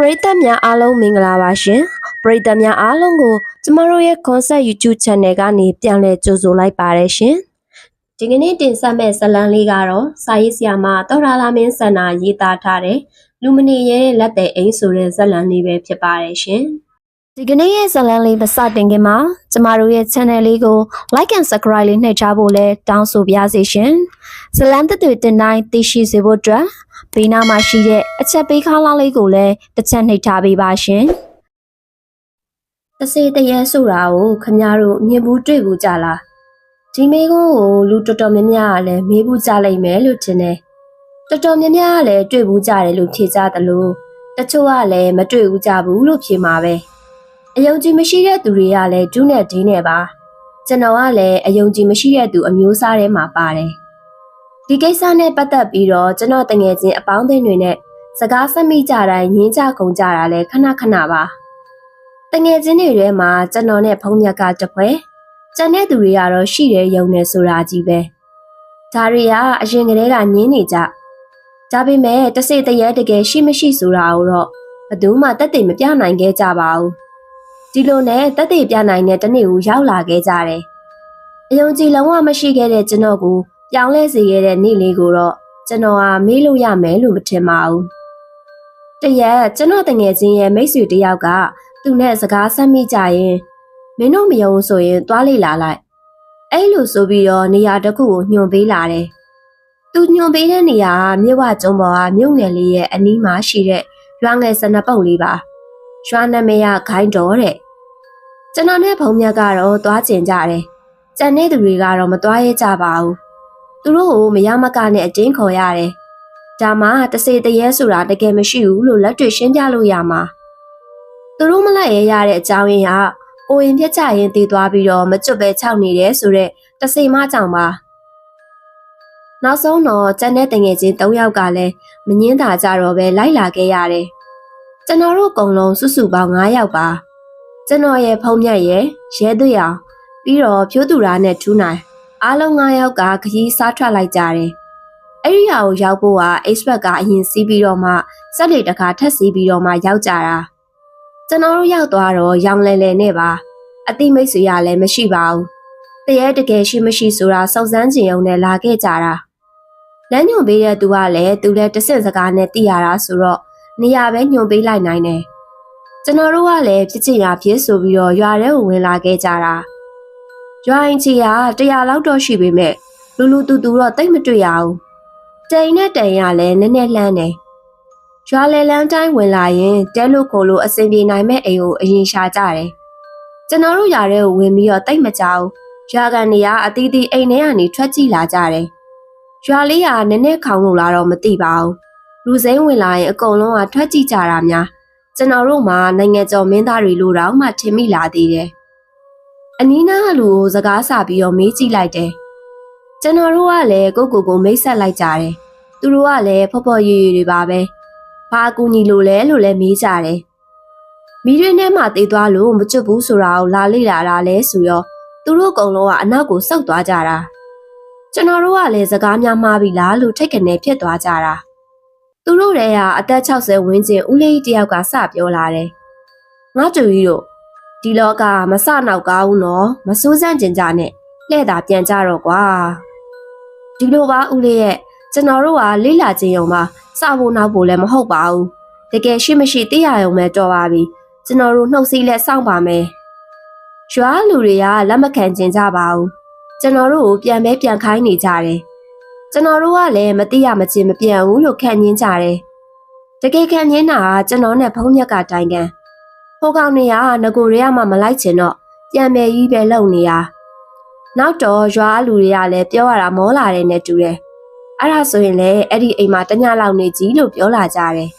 ပရိသတ်များအားလုံးမင်္ဂလာပါရှင်ပရိသတ်များအားလုံးကိုကျမတို့ရဲ့ concept YouTube channel ကနေပြန်လည်ကြိုဆိုလိုက်ပါတယ်ရှင်ဒီကနေ့တင်ဆက်မယ့်ဇာတ်လမ်းလေးကတော့စာရေးဆရာမတော်ရာလာမင်းစန္နာရေးသားထားတဲ့လူမနေရဲတဲ့လက်တဲ့အိမ်ဆိုတဲ့ဇာတ်လမ်းလေးပဲဖြစ်ပါတယ်ရှင် ဒီကနေ့ရဲ့ဇာတ်လမ်းလေးမစတင်ခင်မှာကျမတို့ရဲ့ channel လေးကို like and subscribe လေးနှိပ်ချဖို့လဲတောင်းဆိုပါရစေရှင်ဇာတ်လမ်းသက်တွေတင်တိုင်းသိရှိစေဖို့အတွက်ဘေးနားမှာရှိတဲ့အချက်ပေးခါလောက်လေးကိုလည်းတစ်ချက်နှိပ်ထားပေးပါရှင်တစေတရေဆိုတာကိုခမတို့မြင်ဘူးတွေ့ဘူးကြလားဒီမေကုန်းကိုလူတော်တော်များများကလည်းမေးဘူးကြလိုက်မယ်လို့ထင်တယ်တော်တော်များများကလည်းတွေ့ဘူးကြတယ်လို့ဖြေကြသလိုတချို့ကလည်းမတွေ့ဘူးကြဘူးလို့ဖြေမှာပဲ အယုံကြည်မရှိတဲ့သူတွေကလည်းဒုနဲ့ဒင်းနဲ့ပါကျွန်တော်ကလည်းအယုံကြည်မရှိတဲ့သူအမျိုးအစားထဲမှာပါတယ်ဒီကိစ္စနဲ့ပတ်သက်ပြီးတော့ကျွန်တော်တငယ်ချင်းအပေါင်းအသင်းတွေနဲ့စကားဆက်မိကြတိုင်းငင်းကြကုန်ကြတာလဲခဏခဏပါတငယ်ချင်းတွေထဲမှာကျွန်တော်နဲ့ဖုံးမြတ်ကတပွဲကျန်တဲ့သူတွေကတော့ရှိတယ်ယုံနေဆိုတာကြီးပဲဒါတွေကအရင်ကတည်းကညင်းနေကြဒါပေမဲ့တစိတရဲတကယ်ရှိမရှိဆိုတာကိုတော့ဘယ်သူမှတက်သိမပြနိုင်ခဲ့ကြပါဘူး ဒီလိုနဲ့တက်သိပြနိုင်တဲ့တနေ့ကိုရောက်လာခဲ့ကြတယ်အယုံကြည်လုံးဝမရှိခဲ့တဲ့ကျွန်တော်ကိုပြောင်းလဲစေခဲ့တဲ့နေ့လေးကိုတော့ကျွန်တော်ဟာမေးလို့ရမယ်လို့မထင်ပါဘူးတရက်ကျွန်တော်တငယ်ချင်းရဲ့မိတ်ဆွေတယောက်ကသူနဲ့စကားဆက်မိကြရင်မင်းတို့မယုံဆိုရင်သွားလေလာလိုက်အဲ့လိုဆိုပြီးတော့နေရာတစ်ခုကိုညွှန်ပေးလာတယ်သူညွှန်ပေးတဲ့နေရာကမြစ်ဝကျုံပေါ်ကမြို့ငယ်လေးရဲ့အနီးမှာရှိတဲ့ရွာငယ်စနပုတ်လေးပါ ရွာနာမည်ကဂိုင်းတော်တဲ့ကျွန်တော်နဲ့ဘုံမြတ်ကတော့သွားကျင်ကြတယ်ကြံတဲ့သူတွေကတော့မသွားရဲကြပါဘူးသူတို့ကိုမရမကနဲ့အတင်းခေါ်ရတယ်ဒါမှတစေတရေဆိုတာတကယ်မရှိဘူးလို့လက်တွေ့ရှင်းပြလို့ရမှာသူတို့မလိုက်ရရတဲ့အကြောင်းရင်းကအိုရင်ပြက်ချရင်တည်သွားပြီးတော့မကျွတ်ပဲခြောက်နေတယ်ဆိုတော့တစိမကြောင်ပါနောက်ဆုံးတော့ကျန်တဲ့တငယ်ချင်း၃ယောက်ကလည်းမငင်းတာကြတော့ပဲလိုက်လာခဲ့ရတယ် ကျွန်တော်တို့အကုန်လုံးစုစုပေါင်း9ယောက်ပါကျွန်တော်ရဲ့ဖုံးမြတ်ရဲ့ရဲသွေးအောင်ပြီးတော့ဖြိုးသူရာနဲ့ထူးနိုင်အားလုံး9ယောက်ကခရီးစားထွက်လိုက်ကြတယ်အဲ့ဒီဟာကိုရောက်ဖို့က expert ကအရင်စီးပြီးတော့မှစက်လေတခါထပ်စီးပြီးတော့မှရောက်ကြတာကျွန်တော်တို့ရောက်သွားတော့ရောင်လဲလဲနဲ့ပါအတိမိတ်ဆွေရလည်းမရှိပါဘူးတရေတကယ်ရှိမရှိဆိုတာစုံစမ်းကြင်ုံနဲ့လာခဲ့ကြတာလမ်းညွန်ပေးတဲ့သူကလည်းသူလည်းတဆင့်စကားနဲ့သိရတာဆိုတော့ နေရာပဲညွန်ပေးလိုက်နိုင်တယ်ကျွန်တော်တို့ကလည်းဖြစ်ချင်ရဖြစ်ဆိုပြီးတော့ရွာထဲကိုဝင်လာခဲ့ကြတာရွာရင်ချီကတရားလောက်တော့ရှိပေမဲ့လူလူတူတူတော့တိတ်မတွေ့ရဘူးတိန်နဲ့တန်ရလည်းနည်းနည်းလှမ်းတယ်ရွာလေလန်းတိုင်းဝင်လာရင်တဲလို့ကိုလို့အစင်ပြေနိုင်မဲ့အိမ်ကိုအရင်ရှာကြတယ်ကျွန်တော်တို့ຢာထဲကိုဝင်ပြီးတော့တိတ်မကြောက်ရွာကန်တွေကအတီးတီးအိမ်ထဲကနေထွက်ကြည့်လာကြတယ်ရွာလေးကနည်းနည်းခေါင်းလို့လာတော့မသိပါဘူး လူစိမ်းဝင်လာရင်အကုန်လုံးကထွက်ကြည့်ကြတာများကျွန်တော်တို့မှာနိုင်ငံကျော်မင်းသားတွေလိုတော့မှထင်မိလာသေးတယ်အနီးနားကလူကိုစကားဆပြီးတော့မေးကြည့်လိုက်တယ်ကျွန်တော်တို့ကလည်းကိုကိုကိုမိတ်ဆက်လိုက်ကြတယ်သူတို့ကလည်းဖော်ဖော်ရွရွတွေပါပဲဘာအကူညီလိုလဲလို့လည်းမေးကြတယ်မိရင်းထဲမှာတေးသွားလို့မကျွတ်ဘူးဆိုတာကိုလာလေ့လာတာလဲဆိုရောသူတို့အကုန်လုံးကအနောက်ကိုစောက်သွားကြတာကျွန်တော်တို့ကလည်းစကားများမှားပြီလားလို့ထိတ်ကနေဖြစ်သွားကြတာ သူတို့တွေကအသက်60ဝန်းကျင်ဦးလေးတယောက်ကစပြောလာတယ်ငါတူကြီးတို့ဒီလောကမစနောက်ကောင်းနော်မစိုးစမ်းကျင်ကြနဲ့လှဲ့တာပြန်ကြတော့ကွာဒီလိုပါဦးလေးရဲ့ကျွန်တော်တို့ကလိလာခြင်းယုံပါစဖို့နောက်ဖို့လည်းမဟုတ်ပါဘူးတကယ်ရှိမရှိသိရရုံပဲတော်ပါပြီကျွန်တော်တို့နှုတ်စီးလက်စောင့်ပါမယ်ရွာလူတွေကလက်မခံကျင်ကြပါဘူးကျွန်တော်တို့ကိုပြန်ပဲပြန်ခိုင်းနေကြတယ် ကျွန်တော်တို့ကလည်းမသိရမချင်းမပြန်ဘူးလို့ခံညင်းကြတယ်တကယ်ခံညင်းတာကကျွန်တော်နဲ့ဖုံးမြက်ကတိုင်ကန်ဟိုကောင်တွေကငကိုတွေကမှမလိုက်ချင်တော့ပြန်မယ်ကြီးပဲလုံနေရနောက်တော့ရွာလူတွေကလည်းပြောရတာမောလာတယ်နဲ့တူတယ်အဲ့ဒါဆိုရင်လည်းအဲ့ဒီအိမ်မှာတညလောက်နေကြီးလို့ပြောလာကြတယ်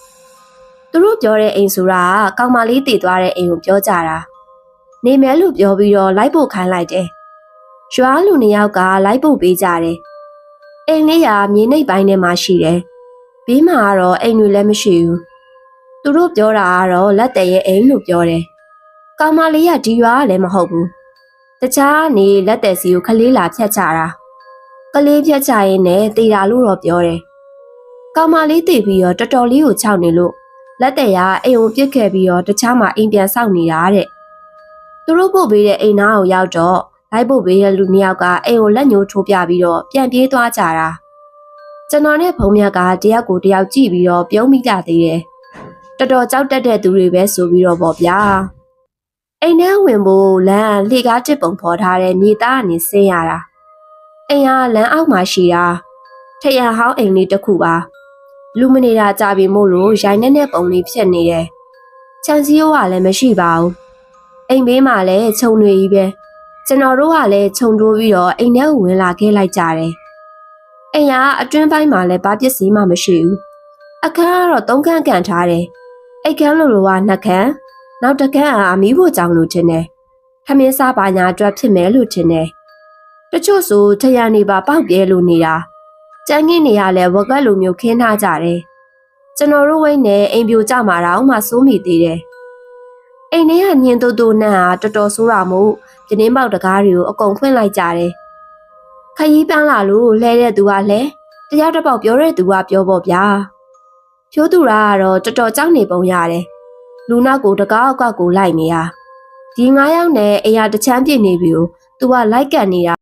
သူတို့ပြောတဲ့အိမ်ဆိုတာကကောင်မလေးတည်သွားတဲ့အိမ်ကိုပြောကြတာနေမဲလို့ပြောပြီးတော့လိုက်ဖို့ခိုင်းလိုက်တယ်ရွာလူနှစ်ယောက်ကလိုက်ဖို့ပေးကြတယ် အိမ်လေးကမြေနိမ့်ပိုင်းထဲမှာရှိတယ်ဘေးမှာကတော့အိမ်တွေလည်းမရှိဘူးသူတို့ပြောတာကတော့လက်တရဲ့အိမ်လို့ပြောတယ်။ကောင်မလေးကဒီရွာကလည်းမဟုတ်ဘူး။တခြားနေလက်တဲ့စီကိုခလေးလာဖြတ်ချတာ။ကလေးဖြတ်ချရင်လည်းတေတာလို့တော့ပြောတယ်။ကောင်မလေးတည်ပြီးတော့တော်တော်လေးကိုခြောက်နေလို့လက်တဲ့ရအိမ်ကိုပြစ်ခဲ့ပြီးတော့တခြားမှာအိမ်ပြန်ဆောက်နေတာတဲ့သူတို့ပို့ပေးတဲ့အိမ်သားကိုရောက်တော့ လိုက်ပို့ပေးတဲ့လူနှစ်ယောက်ကအိမ်ကိုလက်ညှိုးထိုးပြပြီးတော့ပြန်ပြေးသွားကြတာကျွန်တော်နဲ့ဖုံမြတ်ကတယောက်ကိုတယောက်ကြည့်ပြီးတော့ပြုံးမိကြသေးတယ်တော်တော်ကြောက်တတ်တဲ့သူတွေပဲဆိုပြီးတော့ပေါ့ဗျာအိမ်ထဲဝင်ဖို့လမ်းလှေကားတစ်ပုံဖော်ထားတဲ့မြေသားကနေဆင်းရတာအိမ်ကလမ်းအောက်မှာရှိတာထရဟောင်းအိမ်လေးတစ်ခုပါလူမနေတာကြပြီမို့လို့ရိုင်းနဲ့နဲ့ပုံလေးဖြစ်နေတယ်။ချန်စီယိုကလည်းမရှိပါဘူး။အိမ်ဘေးမှာလည်းခြုံတွေကြီးပဲ။ ကျွန်တော်တို့ကလည်းခြုံတိုးပြီးတော့အိမ်ထဲကိုဝင်လာခဲ့လိုက်ကြတယ်။အိမ်ကအတွင်းပိုင်းမှာလည်းဘာပစ္စည်းမှမရှိဘူး။အခန်းကတော့သုံးခန်းကန်ထားတယ်။အိတ်ခန်းလိုလိုကနှစ်ခန်း၊နောက်တစ်ခန်းကအမီးဖို့ကြောင်လို့ထင်တယ်။ထမင်းစားပါညာအတွက်ဖြစ်မယ်လို့ထင်တယ်။တချို့ဆိုထရန်နေပါပေါက်ပြဲလို့နေတာ။ကျန်းငင်းနေရလဲဝက်ကက်လိုမျိုးခင်းထားကြတယ်။ကျွန်တော်တို့ဝိတ်နဲ့အိမ်ပြိုကြမှာတော့မှစိုးမိသေးတယ်။အိမ်ထဲကညင်တူတူနဲ့ဟာတော်တော်ဆိုးတာမို့ ပြင်းပေါက်တကားတွေကိုအကုန်ဖွင့်လိုက်ကြတယ်။ခရီးပန်းလာလို့လဲတဲ့သူကလဲတရားတစ်ပေါက်ပြောတဲ့သူကပြောပေါ့ဗျာ။ဖြိုးသူရာကတော့တော်တော်ကြောက်နေပုံရတယ်။လူနောက်ကိုတကားအောက်ကကိုလိုက်နေရ။ဒီ9ယောက်နဲ့အိမ်ရတချမ်းပြစ်နေပြီကိုသူကလိုက်ကန်နေတာ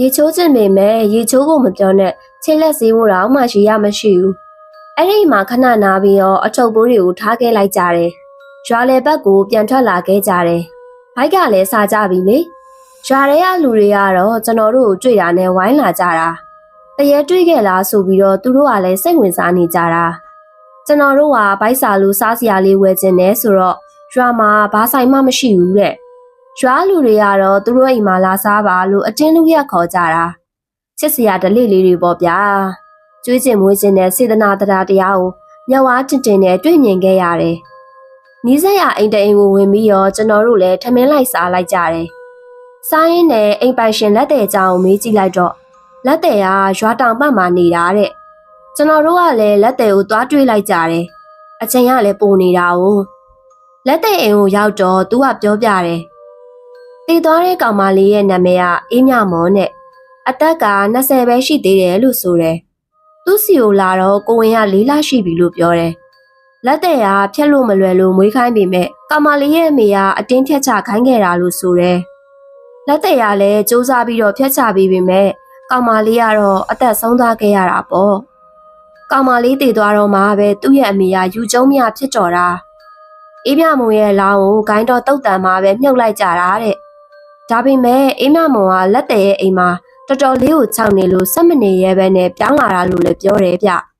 ရေချိုးချင်ပေမဲ့ရေချိုးဖို့မပြောနဲ့ချိတ်လက်စည်းဖို့တော့မှရှိရမရှိဘူးအဲ့ဒီမှာခဏနာပြီးတော့အထုပ်ပိုးတွေကိုထားခဲ့လိုက်ကြတယ်ရွာလေဘက်ကိုပြန်ထွက်လာခဲ့ကြတယ် ဘိုက်ကလည်းစားကြပြီလေရွာထဲကလူတွေကတော့ကျွန်တော်တို့ကိုတွေ့တာနဲ့ဝိုင်းလာကြတာတရေတွေ့ခဲ့လားဆိုပြီးတော့သူတို့ကလည်းစိတ်ဝင်စားနေကြတာကျွန်တော်တို့ကဘိုက်စာလူစားစရာလေးဝယ်ခြင်းနဲ့ဆိုတော့ရွာမှာဘာဆိုင်မှမရှိဘူးတဲ့ရွာလူတွေကတော့သူတို့အိမ်မှာလာစားပါလို့အတင်းလူရက်ခေါ်ကြတာချစ်စရာဓလေ့လေးတွေပေါ့ဗျာကျွေးကျင်မွေးကျင်တဲ့စေတနာတရားတရားကိုမျက်ဝါးတင်တင်နဲ့တွေ့မြင်ခဲ့ရတယ်။ နီးစပ်ရအိမ်တအိမ်ကိုဝင်ပြီးတော့ကျွန်တော်တို့လည်းထမင်းလိုက်စားလိုက်ကြတယ်။စားရင်းနဲ့အိမ်ပိုင်ရှင်လက်တဲ့အကြောင်းကိုမေးကြည့်လိုက်တော့လက်တဲ့ကရွာတောင်ပတ်မှာနေတာတဲ့။ကျွန်တော်တို့ကလည်းလက်တဲ့ကိုသွားတွေ့လိုက်ကြတယ်။အချိန်ကလည်းပုံနေတာ哦။လက်တဲ့အိမ်ကိုရောက်တော့သူကပြောပြတယ်။တည်သွားတဲ့ကောင်မလေးရဲ့နာမည်ကအေးမြမောနဲ့အသက်က20ပဲရှိသေးတယ်လို့ဆိုတယ်။သူ့စီကိုလာတော့ကိုဝင်ကလေးလရှိပြီလို့ပြောတယ်။ လက်တဲ့ကဖြက်လို့မလွယ်လို့မွေးခိုင်းပေမဲ့ကမာလေးရဲ့အမေကအတင်းဖြတ်ချခိုင်းခဲ့တာလို့ဆိုတယ်။လက်တဲ့ကလည်းစူးစမ်းပြီးတော့ဖြတ်ချပေးပေမဲ့ကောင်မလေးကတော့အသက်ဆုံးသွားခဲ့ရတာပေါ့။ကောင်မလေးတည်သွားတော့မှပဲသူ့ရဲ့အမေကယူကျုံမြဖြစ်တော်တာ။အေးမြမုံရဲ့လောင်းကိုဂိုင်းတော်တုတ်တန်မှာပဲမြုပ်လိုက်ကြတာတဲ့။ဒါပေမဲ့အေးမြမုံကလက်တဲ့ရဲ့အိမ်မှာတော်တော်လေးကိုခြောက်နေလို့စက်မနေရဲပဲနဲ့ပြောင်းလာတာလို့လည်းပြောတယ်ဗျ။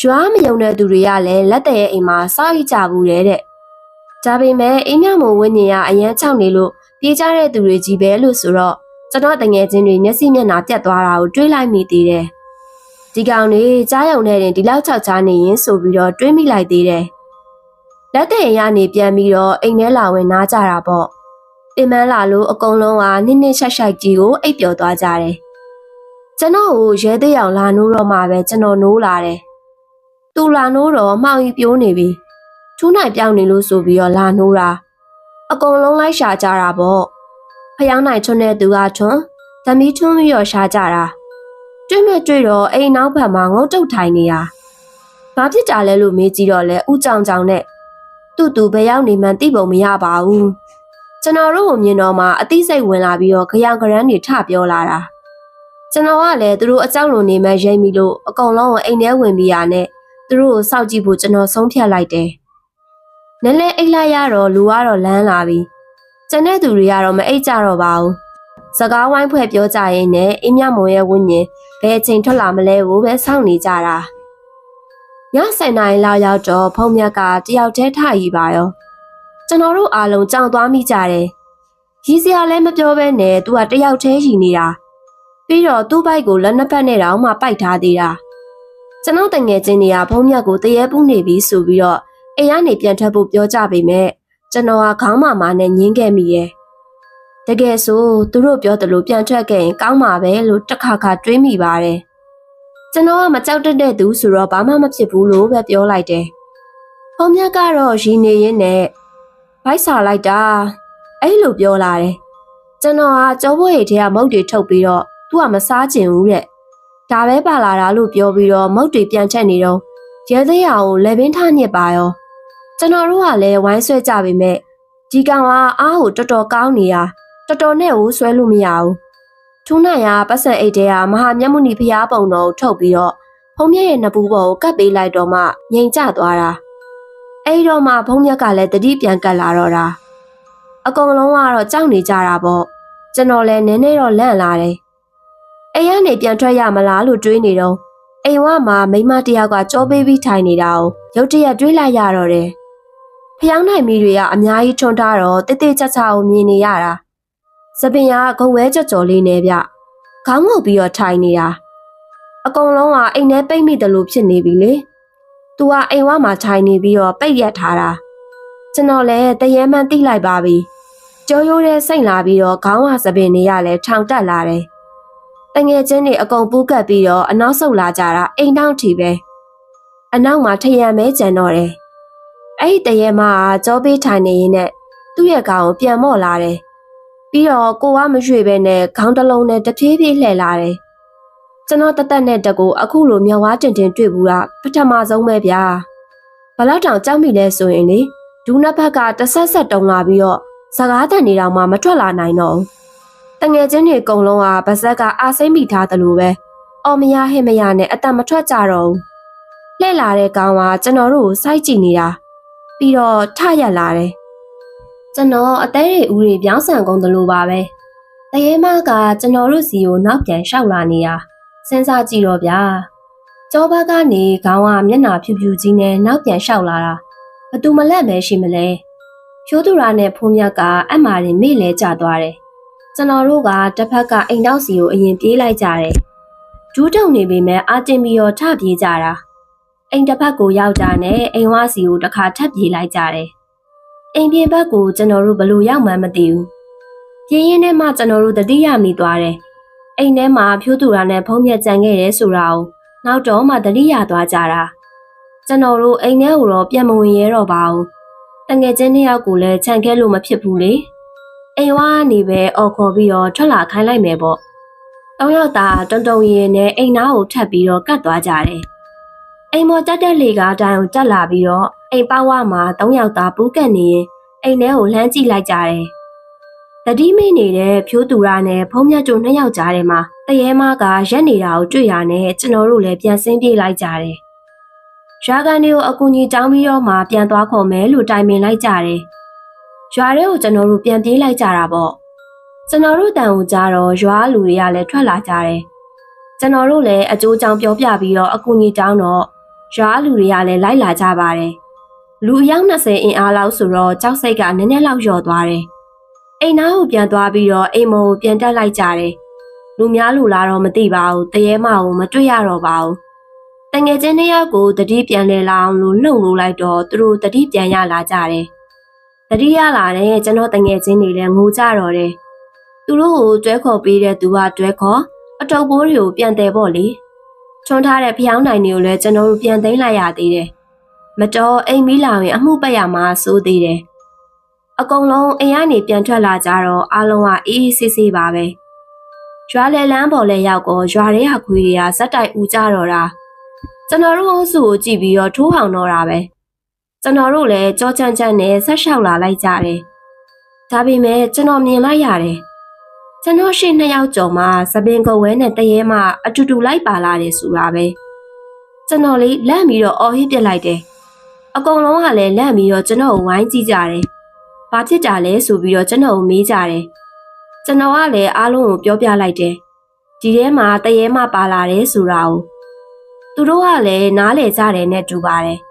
ရွာမယုံတဲ့သူတွေကလည်းလက်တဲ့ရဲ့အိမ်မှာစောက်ရကြဘူးတဲ့တဲ့။ဒါပေမဲ့အိမ်မြမုံဝင်းကြီးကအရန်ခြောက်နေလို့ပြေးကြတဲ့သူတွေကြီးပဲလို့ဆိုတော့ကျွန်တော်တငယ်ချင်းတွေမျက်စိမျက်နှာပြတ်သွားတာကိုတွေးလိုက်မိသေးတယ်။ဒီကောင်တွေကြားရုံနဲ့တင်ဒီလောက်ခြောက်ချားနေရင်ဆိုပြီးတော့တွေးမိလိုက်သေးတယ်။လက်တဲ့ရနေပြန်ပြီးတော့အိမ်ထဲလာဝင်နားကြတာပေါ့။ပင်မလာလို့အကုန်လုံးကနစ်နစ်ရှိုက်ရှိုက်ကြီးကိုအိပ်ပျော်သွားကြတယ်။ကျွန်တော်ကိုရဲသိအောင်လာနိုးတော့မှပဲကျွန်တော်နိုးလာတယ်။ သူလာနိုးတော့မှောင်ကြီးပြိုးနေပြီ။ထူးနိုင်ပြောင်းနေလို့ဆိုပြီးတော့လာနိုးတာ။အကုန်လုံးလိုက်ရှာကြတာပေါ့။ဖျောင်းနိုင်ချွန်းတဲ့သူကထွန်း။သမီးထွန်းပြီးတော့ရှာကြတာ။တွေ့မဲ့တွေ့တော့အိမ်နောက်ဘက်မှာငုတ်တုတ်ထိုင်နေတာ။ဘာဖြစ်ကြလဲလို့မေးကြည့်တော့လဲဥကြောင်ကြောင်နဲ့သူ့သူဘယ်ရောက်နေမှန်းသိပုံမရပါဘူး။ကျွန်တော်တို့ကိုမြင်တော့မှအသိစိတ်ဝင်လာပြီးတော့ခရောင်ကရမ်းတွေထပြောလာတာကျွန်တော်ကလည်းသူတို့အကြောင်းလိုနေမှရိမ့်ပြီလို့အကုန်လုံးကိုအိမ်ထဲဝင်ပြီးရနဲ့ သူတို့ကိုစောက်ကြည့်ဖို့ကျွန်တော်ဆုံးဖြတ်လိုက်တယ်နည်းနည်းအိတ်လိုက်ရတော့လူကတော့လမ်းလာပြီကျန်တဲ့သူတွေကတော့မအိတ်ကြတော့ပါဘူးစကားဝိုင်းဖွဲ့ပြောကြရင်းနဲ့အင်းမြမုံရဲ့ဝင်းညင်ဘယ်အချိန်ထွက်လာမလဲကိုပဲစောင့်နေကြတာည7:00နာရီလောက်ရောက်တော့ဖုံမြတ်ကတယောက်တည်းထရီပါရောကျွန်တော်တို့အားလုံးကြောင်သွားမိကြတယ်။ရီးစရာလည်းမပြောဘဲနဲ့သူကတယောက်တည်းရှိနေတာ။ပြီးတော့သူ့ဘိုက်ကိုလက်နှစ်ဖက်နဲ့တောင်မှပိုက်ထားသေးတာ။ ကျွန်တော်တငယ်ချင်းတွေကဖုံးမြတ်ကိုတရေပူးနေပြီဆိုပြီးတော့အိမ်ကနေပြန်ထွက်ဖို့ပြောကြပေမဲ့ကျွန်တော်ကခေါင်းမာမာနဲ့ညင်းခဲ့မိရဲ့။တကယ်ဆိုသူတို့ပြောတယ်လို့ပြန်ထွက်ခဲ့ရင်ကောင်းမှာပဲလို့တစ်ခါခါတွေးမိပါတယ်။ကျွန်တော်ကမကြောက်တတ်တဲ့သူဆိုတော့ဘာမှမဖြစ်ဘူးလို့ပဲပြောလိုက်တယ်။ဖုံးမြတ်ကတော့ရီနေရင်းနဲ့ဗိုက်စာလိုက်တာအဲ့လိုပြောလာတယ်ကျွန်တော်ကကြောဘွေရီထဲကမုတ်တွေထုတ်ပြီးတော့သူကမစားချင်ဘူးတဲ့ ဒါပဲပါလာတာလို့ပြောပြီးတော့မုတ်တွေပြန်ချက်နေတော့ရဲသေးရကိုလက်ပင်ထားညစ်ပါရောကျွန်တော်တို့ကလည်းဝိုင်းဆွဲကြပေမဲ့ဒီကောင်ကအားကိုတော်တော်ကောင်းနေတာတော်တော်နဲ့ကိုဆွဲလို့မရဘူးထူးနိုင်ကပတ်စံအိတ်တဲကမဟာမြတ်မုနီဖျားပုံတော်ကိုထုတ်ပြီးတော့ဖုံးမြက်ရဲ့နဘူးပေါ်ကိုကပ်ပေးလိုက်တော့မှငြိမ်ကျသွားတာအဲ့ဒီတော့မှဖုံးမြက်ကလည်းတတိပြန်ကတ်လာတော့တာအကုန်လုံးကတော့ကြောက်နေကြတာပေါ့ကျွန်တော်လည်းနည်းနည်းတော့လန့်လာတယ် အိမ်ကနေပြန်ထွက်ရမလားလို့တွေးနေတော့အိမ်ဝမှာမိန်းမတစ်ယောက်ကကြောပေးပြီးထိုင်နေတာကိုရုတ်တရက်တွေးလိုက်ရတော့တယ်ဖျောင်းနိုင်မီတွေကအများကြီးထွန်းထားတော့တိတိကျကျကိုမြင်နေရတာစပင်ကဂုံဝဲကြော်ကြော်လေးနဲ့ဗျခေါင်းငုပ်ပြီးတော့ထိုင်နေတာအကုန်လုံးကအိမ်ထဲပိတ်မိတယ်လို့ဖြစ်နေပြီလေသူကအိမ်ဝမှာထိုင်နေပြီးတော့ပိတ်ရက်ထားတာကျွန်တော်လည်းတရေမှန်တိလိုက်ပါပြီကြောရိုးတဲ့စိတ်လာပြီးတော့ခေါင်းဝစပင်တွေကလည်းထောင်တက်လာတယ် တငယ်ချင်းတွေအကုန်ပူးကပ်ပြီးတော့အနောက်ဆုတ်လာကြတာအိမ်တောင်ထီပဲအနောက်မှာထရံမဲကြံတော့တယ်အဲ့ဒီတရေမကကြောပေးထိုင်နေရင်နဲ့သူ့ရဲ့ခေါင်းကိုပြန်မော့လာတယ်ပြီးတော့ကိုကမရွှေပဲနဲ့ခေါင်းတစ်လုံးနဲ့တဖြည်းဖြည်းလှည့်လာတယ်ကျွန်တော်တသက်နဲ့တကူအခုလိုမြောက်ဝါတင်တင်တွေ့ဘူးတာပထမဆုံးပဲဗျာဘလောက်တောင်ကြောက်မိလဲဆိုရင်လေဒူးနှစ်ဖက်ကတဆက်ဆက်တုံလာပြီးတော့စကားတန်နေတော့မှမထွက်လာနိုင်တော့ဘူး တငယ်ချင်းတွေအကုန်လုံးကဗဇက်ကအာစိမ့်မိထားတယ်လို့ပဲအော်မရဟဲ့မရနဲ့အတမထွက်ကြတော့ဘူးလှည့်လာတဲ့ကောင်ကကျွန်တော်တို့ကိုစိုက်ကြည့်နေတာပြီးတော့ထရက်လာတယ်ကျွန်တော်အသေးတွေဦးတွေပြောင်းဆန်ကုန်တယ်လို့ပါပဲတရေမကကျွန်တော်တို့စီကိုနောက်ပြန်လျှောက်လာနေတာစဉ်းစားကြည့်တော့ဗျာကျောဘက်ကနေခေါင်းကမျက်နှာဖြူဖြူကြီးနဲ့နောက်ပြန်လျှောက်လာတာဘသူမလက်ပဲရှိမလဲဖြိုးသူရာနဲ့ဖုံးမြတ်ကအံ့မာရင်မေ့လဲကျသွားတယ် ကျွန်တော်တို့ကတစ်ဖက်ကအိမ်တောက်စီကိုအရင်ပြေးလိုက်ကြတယ်ဒူးတုံနေပေမဲ့အာတင်ပြီးတော့ထပြေးကြတာအိမ်တစ်ဖက်ကိုရောက်ကြနဲ့အိမ်ဝါစီကိုတစ်ခါထပ်ပြေးလိုက်ကြတယ်အိမ်ပြင်ဘက်ကိုကျွန်တော်တို့ဘလို့ရောက်မှန်းမသိဘူးပြင်းရင်းထဲမှာကျွန်တော်တို့တတိယမိသွားတယ်အိမ်ထဲမှာဖြိုးသူရာနဲ့ဖုံးမြတ်ကြံခဲ့တယ်ဆိုတာကိုနောက်တော့မှတတိယသွားကြတာကျွန်တော်တို့အိမ်ထဲကိုတော့ပြန်မဝင်ရတော့ပါဘူးတငယ်ချင်းတစ်ယောက်ကိုလည်းခြံခဲလို့မဖြစ်ဘူးလေ အိမ်ဝါကနေပဲအော်ခေါ်ပြီးတော့ထွက်လာခိုင်းလိုက်မယ်ပေါ့တောင်းရောက်တာတုံတုံရင်နဲ့အိမ်သားကိုထပ်ပြီးတော့ကတ်သွားကြတယ်အိမ်မော်တက်တက်လေကားတိုင်ကိုတက်လာပြီးတော့အိမ်ပေါဝမှာတောင်းရောက်တာပူးကတ်နေရင်အိမ်ထဲကိုလှမ်းကြည့်လိုက်ကြတယ်တတိမိနေတဲ့ဖြိုးသူရနဲ့ဖုံးမြတ်ကျုံနှစ်ယောက်ကြားထဲမှာတရေမကရက်နေတာကိုတွေ့ရနဲ့ကျွန်တော်တို့လည်းပြန်ဆင်းပြေးလိုက်ကြတယ်ရွာကန်တွေကိုအကူကြီးတောင်းပြီးတော့မှပြန်သွားခေါ်မယ်လို့တိုင်ပင်လိုက်ကြတယ်။ ရွာထဲကိုကျွန်တော်တို့ပြန်ပြေးလိုက်ကြတာပေါ့။ကျွန်တော်တို့တန်ကိုကြားတော့ရွာလူတွေကလည်းထွက်လာကြတယ်။ကျွန်တော်တို့လည်းအကျိုးကြောင့်ပြောပြပြီးတော့အကူကြီးတောင်းတော့ရွာလူတွေကလည်းလိုက်လာကြပါတယ်။လူအယောက်20အင်အားလောက်ဆိုတော့ကြောက်စိတ်ကနည်းနည်းလောက်လျော့သွားတယ်။အိမ်သားကိုပြန်သွားပြီးတော့အိမ်မောကိုပြန်တက်လိုက်ကြတယ်။လူများလူလာတော့မသိပါဘူး။တရေမကိုမတွေ့ရတော့ပါဘူး။တငယ်ချင်းတစ်ယောက်ကိုတတိပြန်လဲလာအောင်လို့လှုပ်လို့လိုက်တော့သူတို့တတိပြန်ရလာကြတယ်။ တတိရလာတဲ့ကျွန်တော်တငယ်ချင်းတွေလည်းငိုကြတော့တယ်။သူတို့ကိုတွဲခေါ်ပေးတဲ့သူကတွဲခေါ်အတုပ်ပိုးတွေကိုပြန်တယ်ပေါ့လေ။ချွန်ထားတဲ့ဖျောင်းနိုင်တွေကိုလည်းကျွန်တော်တို့ပြန်သိမ်းလိုက်ရသေးတယ်။မတော်အိမ်မီးလောင်ရင် အမှုပတ်ရမှာစိုးသေးတယ်။အကုန်လုံးအိမ်ကနေပြန်ထွက်လာကြတော့အားလုံးကအေးအေးဆေးဆေးပါပဲ။ရွာလေလန်းပေါ်လဲရောက်တော့ရွာရဲဟာခွေးတွေကဇက်တိုက်ဦးကြတော့တာ။ကျွန်တော်တို့အုပ်စုကိုကြည့်ပြီးတော့ထိုးဟောင်တော့တာပဲ ကျွန်တော်တို့လည်းကြောချမ်းချမ်းနဲ့ဆက်လျှောက်လာလိုက်ကြတယ်ဒါပေမဲ့ကျွန်တော်မြင်လိုက်ရတယ်ကျွန်တော်ရှေ့နှစ်ယောက်ကျော်မှာသပင်ကုတ်ဝဲနဲ့တရေမှအတူတူလိုက်ပါလာတယ်ဆိုတာပဲကျွန်တော်လေးလန့်ပြီးတော့အော်ဟစ်ပြစ်လိုက်တယ်အကုန်လုံးကလည်းလန့်ပြီးတော့ကျွန်တော်ကိုဝိုင်းကြည့်ကြတယ်ဘာဖြစ်တာလဲဆိုပြီးတော့ကျွန်တော်ကိုမေးကြတယ်ကျွန်တော်ကလည်းအားလုံးကိုပြောပြလိုက်တယ်ဒီထဲမှာတရေမှပါလာတယ်ဆိုတာကိုသူတို့ကလည်းနားလေကြတယ်နဲ့တူပါတယ်။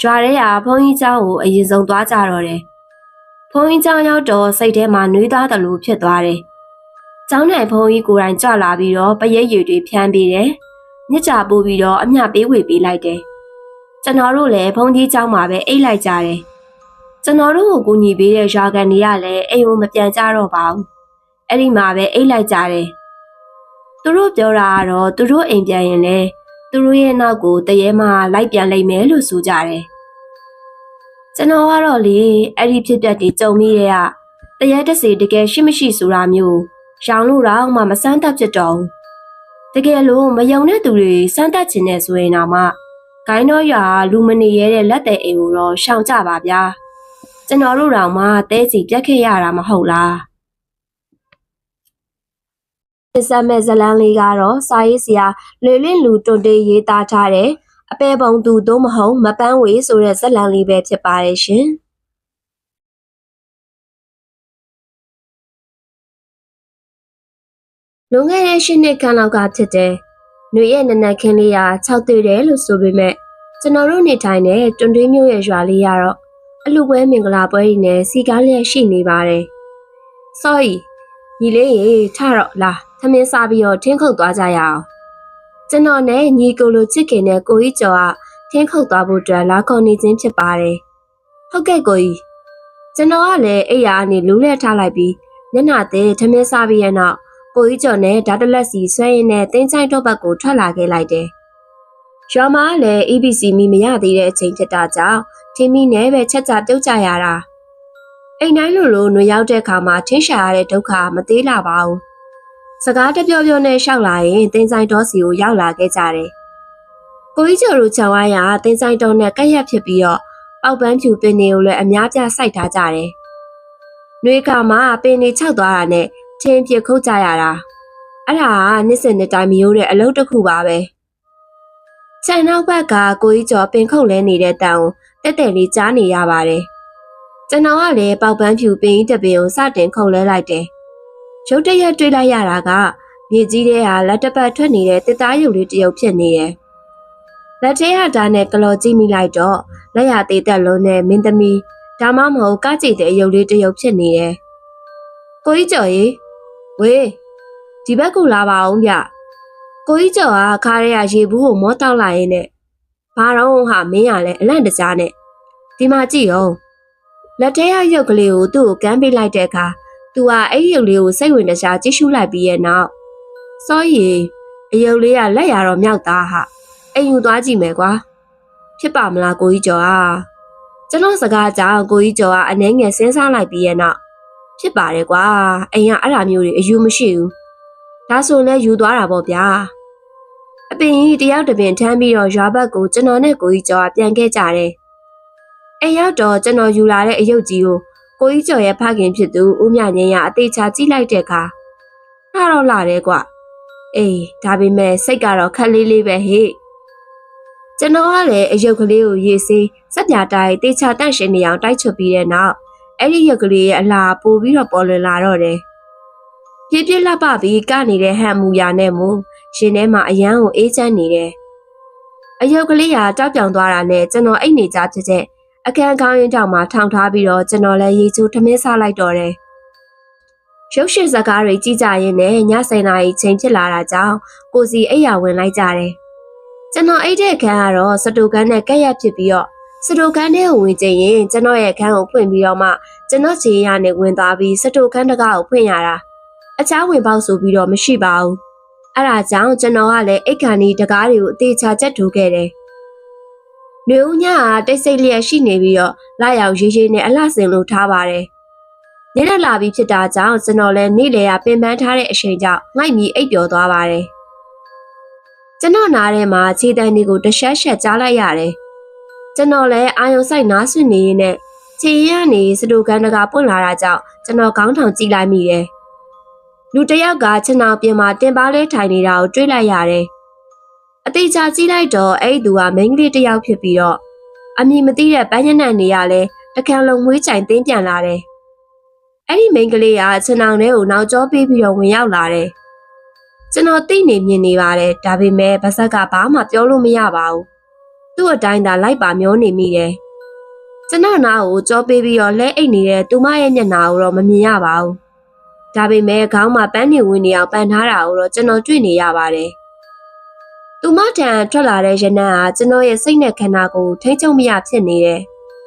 ရွာထဲကဘုန်းကြီးเจ้าကိုအရင်ဆုံးသွားကြတော့တယ်။ဘုန်းကြီးเจ้าရောက်တော့စိတ်ထဲမှာနှွေးသားတယ်လို့ဖြစ်သွားတယ်။ကျောင်းနိုင်ဘုန်းကြီးကိုယ်တိုင်ကြွလာပြီးတော့ပရဲရည်တွေဖြန်းပေးတယ်။မြစ်ချပိုးပြီးတော့အမျှပေးဝေပေးလိုက်တယ်။ကျွန်တော်တို့လည်းဘုန်းကြီးเจ้าမှာပဲအိတ်လိုက်ကြတယ်။ကျွန်တော်တို့ကိုကူညီပေးတဲ့ရွာကန်တွေကလည်းအိမ်ကိုမပြန်ကြတော့ပါဘူး။အဲ့ဒီမှာပဲအိတ်လိုက်ကြတယ်။သူတို့ပြောတာကတော့သူတို့အိမ်ပြန်ရင်လည်း သူတို့ရဲ့နောက်ကိုတရေမှလိုက်ပြန်လိုက်မယ်လို့ဆိုကြတယ်။ကျွန်တော်ကတော့လေအဲ့ဒီဖြစ်ပျက်တွေကြုံမိတဲ့ကတရေတစီတကယ်ရှိမရှိဆိုတာမျိုးရောင်လို့တော့မှမစမ်းတတ်ဖြစ်တော့ဘူး။တကယ်လို့မယုံတဲ့သူတွေစမ်းတတ်ခြင်းနဲ့ဆိုရင်တော့မှဂိုင်းတော့ရွာလူမနေရတဲ့လက်တဲ့အိမ်ကိုတော့ရှောင်ကြပါဗျာကျွန်တော်တို့တောင်မှတဲစီပြက်ခဲ့ရတာမဟုတ်လား ပစ္စမဲ့ဇလန်းလေးကတော့စာရေးဆရာလေလင့်လူတွန်တေးရေးသားထားတဲ့အပေပုံသူသို့မဟုတ်မပန်းဝေဆိုတဲ့ဇလန်းလေးပဲဖြစ်ပါတယ်ရှင်လွန်ခဲ့တဲ့၈နှစ်ခန့်လောက်ကဖြစ်တဲ့ຫນွေရဲ့နနက်ခင်းလေးဟာ၆တွေ့တယ်လို့ဆိုပေမဲ့ကျွန်တော်တို့နေထိုင်တဲ့တွန်တွင်းမျိုးရဲ့ရွာလေးကတော့အလူပွဲမင်္ဂလာပွဲတွေနဲ့စီကားလျက်ရှိနေပါတယ်။စော်ကြီးညီလေးရေထတော့လာ သမင်းစားပြီးတော့ထင်းခုတ်သွားကြရအောင်။ကျွန်တော်နဲ့ညီကိုလိုချစ်ခင်တဲ့ကိုကြီးကျော်ကထင်းခုတ်သွားဖို့အတွက်လာခေါ်နေခြင်းဖြစ်ပါတယ်။ဟုတ်ကဲ့ကိုကြီးကျွန်တော်ကလည်းအိယာကနေလူးလဲထားလိုက်ပြီးညနာသေးထမင်းစားပြီးရဲ့နောက်ကိုကြီးကျော်နဲ့ဓာတ်တလက်စီဆွဲရင်းနဲ့တင်းချိုင်းတော့ဘက်ကိုထွက်လာခဲ့လိုက်တယ်။ရွာမှာလည်း ABC မီမရသေးတဲ့အချိန်ဖြစ်တာကြောင့်ထင်းမီနဲ့ပဲချက်ချပြုတ်ကြရတာ။အိမ်တိုင်းလိုလိုနှွေရောက်တဲ့အခါမှာထင်းရှာရတဲ့ဒုက္ခမသေးလာပါဘူး။ စကားတပြောပြောနဲ့ရှောက်လာရင်တင်းချိုင်းတော်စီကိုရောက်လာခဲ့ကြတယ်။ကိုကြီးကျော်တို့ခြံဝိုင်းကတင်းချိုင်းတော်နဲ့ကက်ရက်ဖြစ်ပြီးတော့အောက်ပန်းဖြူပင်တွေကိုလည်းအများပြစိုက်ထားကြတယ်။နှွေကမှပင်တွေခြောက်သွားတာနဲ့ချင်းပြခုတ်ကြရတာအဲ့ဒါကနှစ်စင်နှစ်တိုင်းမရိုးတဲ့အလုပ်တစ်ခုပါပဲခြံနောက်ဘက်ကကိုကြီးကျော်ပင်ခုတ်လဲနေတဲ့တန်ကိုတက်တက်လေးကြားနေရပါတယ်ကျွန်တော်ကလည်းပေါက်ပန်းဖြူပင်ကြီးတစ်ပင်ကိုစတင်ခုတ်လဲလိုက်တယ် ရုတ်တရက်တွေးလိုက်ရတာကမြေကြီးထဲဟာလက်တပတ်ထွက်နေတဲ့တစ်သားရုပ်လေးတစ်ရုပ်ဖြစ်နေတယ်လက်ထဲဟာဒါနဲ့ကလော်ကြည့်မိလိုက်တော့လက်ရသေးသက်လုံးနဲ့မင်းသမီးဒါမှမဟုတ်ကကြည့်တဲ့အယုတ်လေးတစ်ရုပ်ဖြစ်နေတယ်ကိုကြီးကျော်ရေဝေးဒီဘက်ကိုလာပါအောင်ဗျကိုကြီးကျော်ကခါရဲရရေဘူးကိုမောတောက်လာရင်းနဲ့ဘာတော့ဟာမင်းရလဲအလန့်တကြားနဲ့ဒီမှာကြည့်အောင်လက်ထဲရရုပ်ကလေးကိုသူ့ကိုကမ်းပေးလိုက်တဲ့အခါ သူကအဲ့ရုပ်လေးကိုစိတ်ဝင်တစားကြည့်ရှုလိုက်ပြီးရဲ့နောက်စောရီအယုတ်လေးကလက်ရတော့မြောက်သားဟာအိမ်ယူသွားကြည့်မယ်ကွာဖြစ်ပါမလားကိုကြီးကျော်อ่ะကျွန်တော်စကားကြောင့်ကိုကြီးကျော်ကအနှဲငယ်စဉ်းစားလိုက်ပြီးရဲ့နောက်ဖြစ်ပါတယ်ကွာအိမ်ကအဲ့လိုမျိုးတွေအယူမရှိဘူးဒါဆိုလဲယူသွားတာပေါ့ဗျာအပင်ကြီးတယောက်တစ်ပင်ထမ်းပြီးတော့ရွာဘက်ကိုကျွန်တော်နဲ့ကိုကြီးကျော်ကပြန်ခဲ့ကြတယ်အိမ်ရောက်တော့ကျွန်တော်ယူလာတဲ့အယုတ်ကြီးကို ကိုကြီးကျော်ရဲ့ဖခင်ဖြစ်သူဦးမြငင်းရအသေးချာကြည့်လိုက်တဲ့အခါဟာတော့လာတယ်ကွအေးဒါပေမဲ့စိတ်ကတော့ခက်လေးလေးပဲဟေ့ကျွန်တော်ကလည်းအယုတ်ကလေးကိုရေးစေးစက်ပြတိုင်းတေချာတန့်ရှင်နေအောင်တိုက်ချွတ်ပြီးတဲ့နောက်အဲ့ဒီရုပ်ကလေးရဲ့အလားပို့ပြီးတော့ပေါ်လွင်လာတော့တယ်။ပြည့်ပြည့်လှပပြီးကနေတဲ့ဟန်မူယာနဲ့မူရှင်ထဲမှာအယမ်းကိုအေးချမ်းနေတယ်။အယုတ်ကလေးကတောက်ပြောင်သွားတာနဲ့ကျွန်တော်အိတ်နေကြဖြစ်တဲ့ အခန်းကောင်းရင်တောင်မှထောင်ထားပြီးတော့ကျွန်တော်လည်းရေချိုးထမင်းစားလိုက်တော့တယ်။ရုပ်ရှင်ဇာတ်ကားတွေကြည့်ကြရင်းနဲ့ည7:00နာရီချိန်ဖြစ်လာတာကြောင့်ကိုစီအိပ်ယာဝင်လိုက်ကြတယ်။ကျွန်တော်အိတ်တဲ့အခန်းကတော့စတူကန်နဲ့ကက်ရက်ဖြစ်ပြီးတော့စတိုခန်းထဲကိုဝင်ကျင်ရင်ကျွန်တော်ရဲ့ခန်းကိုဖွင့်ပြီးတော့မှကျွန်တော်ခြေရနဲ့ဝင်သွားပြီးစတိုခန်းတကားကိုဖွင့်ရတာအခြားဝင်ပေါက်ဆိုပြီးတော့မရှိပါဘူးအဲ့ဒါကြောင့်ကျွန်တော်ကလည်းအိတ်ခါနီတကားတွေကိုအသေးချာချက်ထိုးခဲ့တယ်။ နှွေဦးညကတိတ်ဆိတ်လျက်ရှိနေပြီးတော့လာရောက်ရေးရေးနဲ့အလှဆင်လို့ထားပါတယ်။ညနေလာပြီးဖြစ်တာကြောင့်ကျွန်တော်လည်းနေ့လည်ကပင်ပန်းထားတဲ့အချိန်ကြောင့်ငိုက်ပြီးအိပ်ပျော်သွားပါတယ်။ကျွန်တော်နားထဲမှာခြေတန်းတွေကိုတရှက်ရှက်ကြားလိုက်ရတယ်ကျွန်တော်လည်းအာယုံဆိုင်နားဆွနေရင်းနဲ့ခြေရင်းကနေစတိုကန်တကာပွင့်လာတာကြောင့်ကျွန်တော်ခေါင်းထောင်ကြည့်လိုက်မိတယ်။လူတစ်ယောက်ကခြံအောင်ပြင်မှာတင်ပါလဲထိုင်နေတာကိုတွေ့လိုက်ရတယ်။ အသေးချာကြည့်လိုက်တော့အဲ့ဒီသူကမိန်းကလေးတစ်ယောက်ဖြစ်ပြီးတော့အမည်မသိတဲ့ပန်းညနံနေရလဲတခါလုံးမွေးကြိုင်တင်းပြန်လာတယ်။အဲ့ဒီမိန်းကလေးကခြံအောင်ထဲကိုနောက်ကျောပေးပြီးတော့ဝင်ရောက်လာတယ်။ကျွန်တော်သိနေမြင်နေပါတယ်ဒါပေမဲ့ဗဆက်ကဘာမှပြောလို့မရပါဘူးသူ့အတိုင်းသာလိုက်ပါမျောနေမိတယ်။ကျွန်တော်နားကိုကြောပေးပြီးတော့လဲအိတ်နေတဲ့သူမရဲ့မျက်နှာကိုတော့မမြင်ရပါဘူး။ဒါပေမဲ့ခေါင်းမှာပန်းနေဝင်နေအောင်ပန်ထားတာကိုတော့ကျွန်တော်တွေ့နေရပါတယ်။ သူမထံထွက်လာတဲ့ရနံ့ဟာကျွန်တော်ရဲ့စိတ်နဲ့ခန္ဓာကိုယ်ထိမ့်ချုပ်မရဖြစ်နေတယ်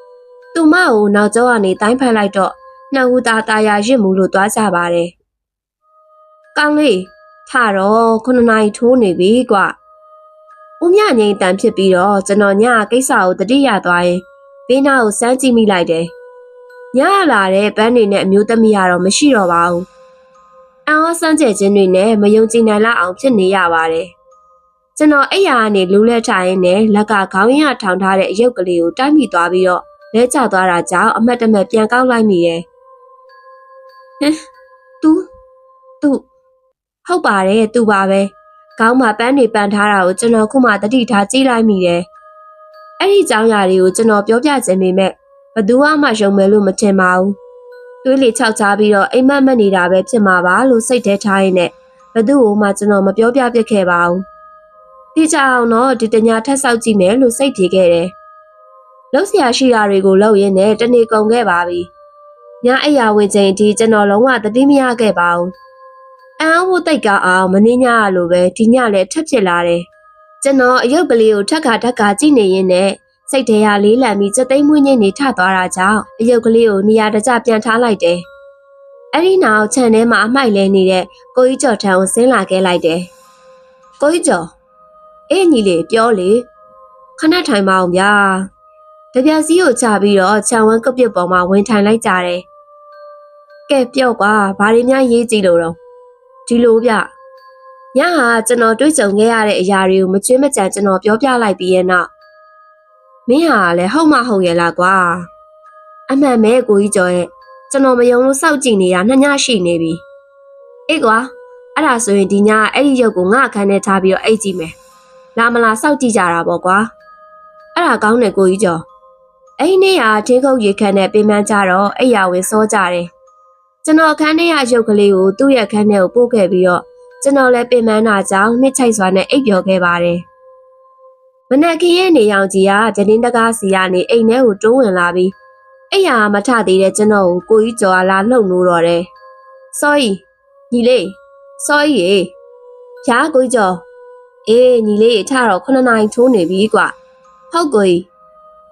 ။သူမကိုနောက်ကျောကနေတိုင်းဖက်လိုက်တော့နှံဟူတာတာယာရစ်မှုလို့သွားကြပါတယ်။ကောင်းလေးထတော့ခုနှစ်နာရီထိုးနေပြီကွာ။ဦးမြငိမ့်တန်ဖြစ်ပြီးတော့ကျွန်တော်ညကိစ္စကိုတတိယသွားရင်ဘေးနားကိုစမ်းကြည့်မိလိုက်တယ်။ညရလာတဲ့ပန်းတွေနဲ့အမျိုးသမီးကတော့မရှိတော့ပါဘူး။အံ့ဩစမ်းကြဲခြင်းတွေနဲ့မယုံကြည်နိုင်လောက်အောင်ဖြစ်နေရပါတယ် ကျွန်တော်အဲ့ရကနေလူးလဲထားရင်းနဲ့လက်ကခေါင်းရင်းကထောင်ထားတဲ့အရုပ်ကလေးကိုတိုက်မိသွားပြီးတော့လဲကျသွားတာကြောင့်အမတ်တမဲ့ပြန်ကောက်လိုက်မိရဲ့ဟင် तू तू ဟုတ်ပါတယ်သူပါပဲခေါင်းမှာပန်းတွေပန်ထားတာကိုကျွန်တော်ခုမှတတိထားကြည့်လိုက်မိတယ်အဲ့ဒီအကြောင်းအရာတွေကိုကျွန်တော်ပြောပြခြင်းပေမဲ့ဘသူမှယုံမယ်လို့မထင်ပါဘူးတွေးလေခြောက်ချပြီးတော့အိမ်မက်မက်နေတာပဲဖြစ်မှာပါလို့စိတ်ထဲထားရင်းနဲ့ဘသူ့ကိုမှကျွန်တော်မပြောပြပြခဲ့ပါဘူး တိကျအောင်တော့ဒီတညာထက်ဆောက်ကြည့်မယ်လို့စိတ်ထီခဲ့တယ်လှုပ်ရှားရှိတာတွေကိုလှုပ်ရင်းနဲ့တနေ့ကုန်ခဲ့ပါပြီညအိယာဝင်ချိန်အထိကျွန်တော်လုံးဝသတိမရခဲ့ပါဘူးအံ့ဩတိတ်ကအောင်မနှင်းညရလိုပဲဒီညလည်းထပ်ဖြစ်လာတယ်ကျွန်တော်အယုတ်ကလေးကိုထက်ခါထက်ခါကြည့်နေရင်းနဲ့စိတ်ထဲကလေးလံပြီးစက်သိမ်းမွေးညင်းနေထသွားတာကြောင့်အယုတ်ကလေးကိုနေရာတကျပြန်ထားလိုက်တယ်အဲ့ဒီနောက်ခြံထဲမှာအမိုက်လဲနေတဲ့ကိုကြီးကျော်ထံကိုဆင်းလာခဲ့လိုက်တယ်ကိုကြီးကျော် အေးညီလေးပြောလေခဏထိုင်မအောင်ဗျာတပြက်စီးကိုချပြီးတော့ခြံဝန်းကပစ်ပေါ်မှာဝင်ထိုင်လိုက်ကြတယ်ကဲပြော့ကွာဘာတွေများရေးကြည့်လို့တော့ဒီလိုဗျညဟာကျွန်တော်တွေ့ကြုံခဲ့ရတဲ့အရာတွေကိုမကျွေးမကြံကျွန်တော်ပြောပြလိုက်ပြီးရဲ့နောက်မင်းဟာလည်းဟုတ်မဟုတ်ရဲ့လားကွာအမှန်ပဲကိုကြီးကျော်ရဲ့ကျွန်တော်မယုံလို့စောက်ကြည့်နေတာနှစ်ညရှိနေပြီအေးကွာအဲ့ဒါဆိုရင်ဒီညအဲ့ဒီရုပ်ကိုငါအခန်းထဲထားပြီးတော့အိတ်ကြည့်မယ် လာမလားစောက်ကြည့်ကြတာပေါ့ကွာအဲ့ဒါကောင်းတယ်ကိုကြီးကျော်အဲ့ဒီနေ့ကထင်းခုတ်ရေခမ်းနဲ့ပြင်ပန်းကြတော့အိယာဝင်စောကြတယ်ကျွန်တော်အခန်းထဲကရုပ်ကလေးကိုသူ့ရဲ့အခန်းထဲကိုပို့ခဲ့ပြီးတော့ကျွန်တော်လည်းပင်ပန်းတာကြောင့်နှစ်ချိုက်စွာနဲ့အိပ်ပျော်ခဲ့ပါတယ်။မနက်ခင်းရဲ့နေရောင်ကြီးကဂျင်းတကားစီကနေအိမ်ထဲကိုတိုးဝင်လာပြီးအိယာမထသေးတဲ့ကျွန်တော်ကိုကိုကြီးကျော်လာလှုပ်လို့တော့တယ်။ sorry ညီလေး sorry ရေ။ဖြားကိုကြီးကျော် အေးညီလေးထတော့9နာရီထိုးနေပြီကွာ။ဟုတ်ကိုကြီး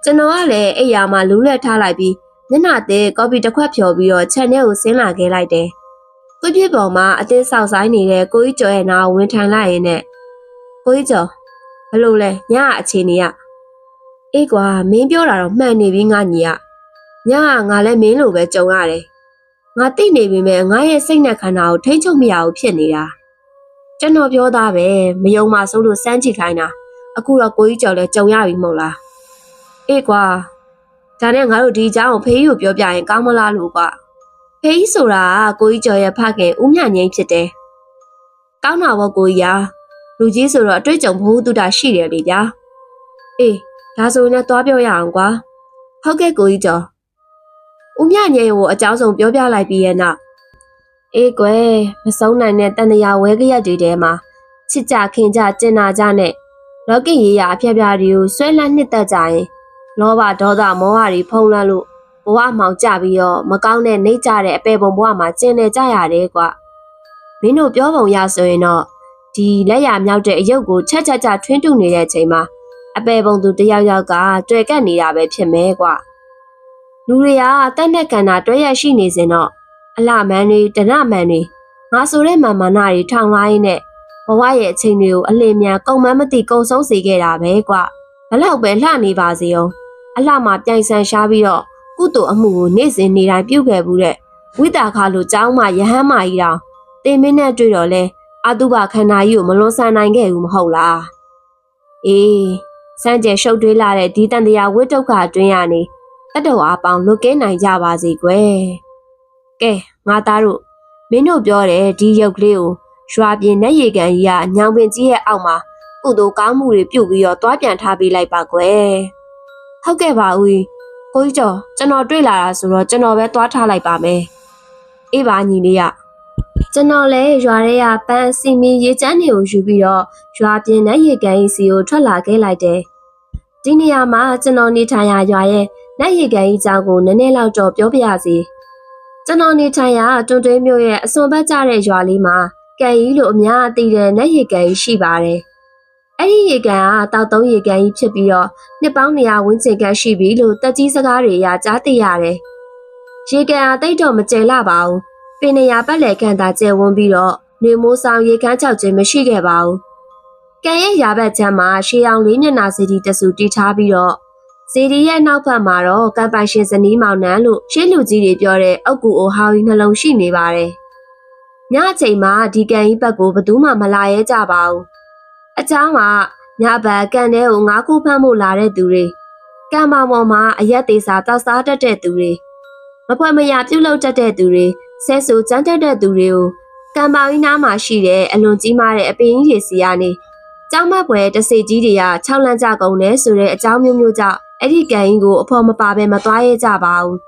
ကျွန်တော်ကလည်းအိယာမှာလူးလက်ထားလိုက်ပြီးမျက်နှာသေးကော်ပီတစ်ခွက်ဖြော်ပြီးတော့ခြံထဲကိုဆင်းလာခဲ့လိုက်တယ်။သူ့ပြစ်ပေါ်မှာအတင်းဆောက်ဆိုင်နေတဲ့ကိုကြီးကျော်ရဲ့နာကိုဝင်ထိုင်လိုက်ရင်နဲ့ကိုကြီးကျော်ဘလို့လဲညအအခြေအနေကအေးကွာမင်းပြောတာတော့မှန်နေပြီငါညီကညကငါလည်းမင်းလိုပဲကြုံရတယ်။ငါသိနေပြီမဲ့ငါရဲ့စိတ်နဲ့ခန္ဓာကိုထိမ့်ချုပ်မရဘူးဖြစ်နေတာ။ ကျွန်တော်ပြောသားပဲမယုံမှဆိုလို့စမ်းကြည့်ခိုင်းတာအခုတော့ကိုကြီးကျော်လည်းကြုံရပြီမဟုတ်လား။အေးကွာဒါနဲ့ငါတို့ဒီအကြောင်းကိုဖေးကြီးကိုပြောပြရင်ကောင်းမလားလို့ကွာဖေးကြီးဆိုတာကကိုကြီးကျော်ရဲ့ဖခင်ဦးမြငိမ့်ဖြစ်တယ်ကောင်းတာပေါ့ကိုကြီးရာလူကြီးဆိုတော့အတွေ့အကြုံဘ ഹു တုတာရှိတယ်လေဗျာအေးဒါဆိုရင်လည်းသွားပြောရအောင်ကွာဟုတ်ကဲ့ကိုကြီးကျော်ဦးမြငိမ့်ကိုအကြောင်းဆုံးပြောပြလိုက်ပြီးရဲ့နောက် အေးကွယ်မဆုံးနိုင်တဲ့တန်တရာဝဲကရက်တွေထဲမှာချစ်ကြခင်ကြကျင်နာကြနဲ့လောကီရေးရာအဖျက်ပြားတွေကိုဆွဲလန်းနှစ်သက်ကြရင်လောဘဒေါသမောဟတွေဖုံးလွှမ်းလို့ဘဝမှောင်ကြပြီးတော့မကောင်းတဲ့နှိမ့်ကြတဲ့အပေပုံဘဝမှာကျင်နေကြရတယ်ကွမင်းတို့ပြောပုံရဆိုရင်တော့ဒီလက်ရမြောက်တဲ့အယုတ်ကိုချက်ချက်ချထွင်းတုနေတဲ့အချိန်မှာအပေပုံသူတယောက်ယောက်ကတွေ့ကပ်နေတာပဲဖြစ်မဲကွလူတွေကတက်နဲ့ကန်တာတွဲရရှိနေစဉ်တော့ အလှမန်းတွေတနမန်းတွေငါဆိုတဲ့မာမနာတွေထောင်လိုက်နဲ့ဘဝရဲ့အချိန်တွေကိုအလင်းမြန်ကုံမန်းမသိကုံဆုံးစေခဲ့တာပဲကွဘလောက်ပဲလှနေပါစေအောင်အလှမှာပြိုင်ဆန်ရှားပြီးတော့ကုသိုလ်အမှုကိုနေ့စဉ်နေ့တိုင်းပြုခဲ့ဘူးတဲ့ဝိတာခါလိုကျောင်းမှာယဟန်းမကြီးတောင်တင်မင်းနဲ့တွေ့တော့လဲအတုပခန္ဓာကြီးကိုမလွန်ဆန်နိုင်ခဲ့ဘူးမဟုတ်လားအေးစမ်းကြဲရှုပ်ထွေးလာတဲ့ဒီတန်တရားဝိတုခအတွင်းရနေတတဝါပေါင်းလွတ်ကဲနိုင်ကြပါစေကွယ် ကဲငါသားတို့မင်းတို့ပြောတဲ့ဒီရုပ်ကလေးကိုရွာပြင်နဲ့ရေကန်ကြီးကညောင်ပင်ကြီးရဲ့အောက်မှာကုသိုလ်ကောင်းမှုတွေပြုတ်ပြီးတော့တွားပြန်ထားပေးလိုက်ပါကွယ်ဟုတ်ကဲ့ပါဦးကိုကြီးကျော်ကျွန်တော်တွေ့လာတာဆိုတော့ကျွန်တော်ပဲတွားထားလိုက်ပါမယ်အေးပါညီလေးရကျွန်တော်လည်းရွာထဲကပန်းစီမီရေချမ်းတွေကိုယူပြီးတော့ရွာပြင်နဲ့ရေကန်ကြီးစီကိုထွက်လာခဲ့လိုက်တယ်ဒီနေရာမှာကျွန်တော်နေထိုင်ရာရွာရဲ့လက်ရေကန်ကြီးကြောင်းကိုနည်းနည်းလောက်တော့ပြောပြရစီ ကျွန်တော်နေထိုင်ရာတွန်တွင်းမြို့ရဲ့အစွန်ဘက်ကျတဲ့ရွာလေးမှာကန်ကြီးလိုအများအသိတဲ့လက်ရေကန်ကြီးရှိပါတယ်အဲ့ဒီရေကန်ကတောက်သုံးရေကန်ကြီးဖြစ်ပြီးတော့နှစ်ပေါင်း200ဝန်းကျင်ခန့်ရှိပြီလို့တက်ကြီးစကားတွေအရကြားသိရတယ်။ရေကန်အားတိတ်တော့မကျဲလာပါဘူး။ပင်နေရပတ်လည်ကန်သာကျဲဝန်းပြီးတော့နေမိုးဆောင်ရေခမ်းချောက်ခြင်းမရှိခဲ့ပါဘူး။ကန်ရဲ့ရာဘက်ချမ်းမှာရှေးအောင်လေးမျက်နှာစီတီတဆူတီထားပြီးတော့ ဇီဒီရဲ့နောက်ဘက်မှာတော့ကပိုင်ရှင်ဇနီးမောင်နှံလို့ရှေးလူကြီးတွေပြောတဲ့အုတ်ကူအိုဟောင်းကြီးနှလုံးရှိနေပါတယ်။ညအချိန်မှာဒီကန်ကြီးဘက်ကိုဘသူမှမလာရဲကြပါဘူး။အချောင်းကညဘက်ကန်ထဲကိုငါးခုဖမ်းဖို့လာတဲ့သူတွေကံမောင်မောင်မှာအရက်သေးစာတောက်စားတတ်တဲ့သူတွေမဖွဲ့မရပြုတ်လောက်တတ်တဲ့သူတွေဆဲဆူကြမ်းတတ်တဲ့သူတွေကိုကံပောင်ကြီးနားမှာရှိတဲ့အလွန်ကြီးမားတဲ့အပင်ကြီးတွေစီကနေကျောင်းမပွဲတစေကြီးတွေက၆လမ်းကြကုန်တယ်ဆိုတဲ့အကြောင်းမျိုးမျိုးကြောင့် အဲ့ဒီကန်ကြီးကိုအဖော်မပါဘဲမသွားရဲကြပါဘူး